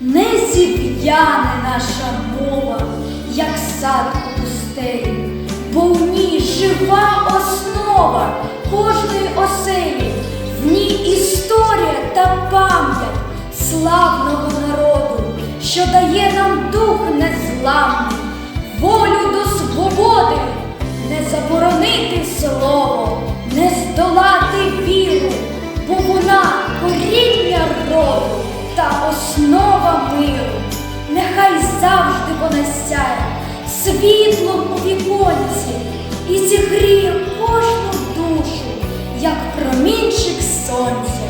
Не зів'яне наша мова, як сад у пустелі, бо в ній жива основа кожної оселі, в ній історія та пам'ять славного народу, що дає нам дух незламний, волю до свободи, не заборонити слово, не здолати віру, бо вона коріння роду та основа миру. Нехай завжди вона сяє світлом у віконці і зігріє кожну душу, як промінчик сонця,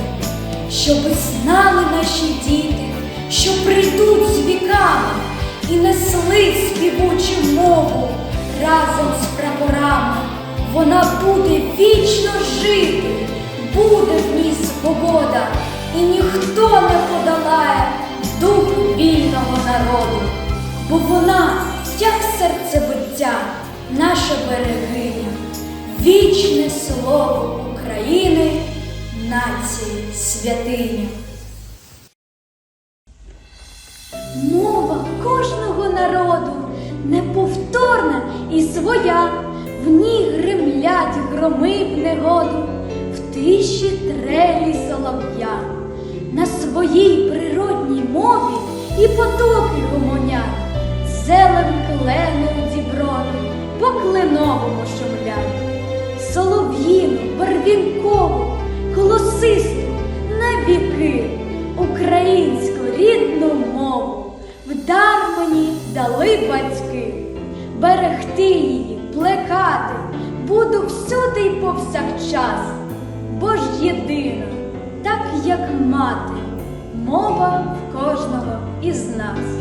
щоби знали наші діти, що прийдуть з віками і несли співучу мову разом з прапорами. Вона буде вічно бо вона, як серцебиття, наша берегиня, вічне слово України, нації святиня. Мова кожного народу неповторна і своя, в ній гремлять громи в негоду, в тиші трелі солов'я. На своїй природній мові і потоки гомонять, діброві, по кленовому шумлять, солов'їну, барвінкову, колосисту на віки, українську рідну мову вдар мені дали батьки, берегти її, плекати, буду всюди й повсякчас, бо ж єдина, так як мати, мова в кожного із нас.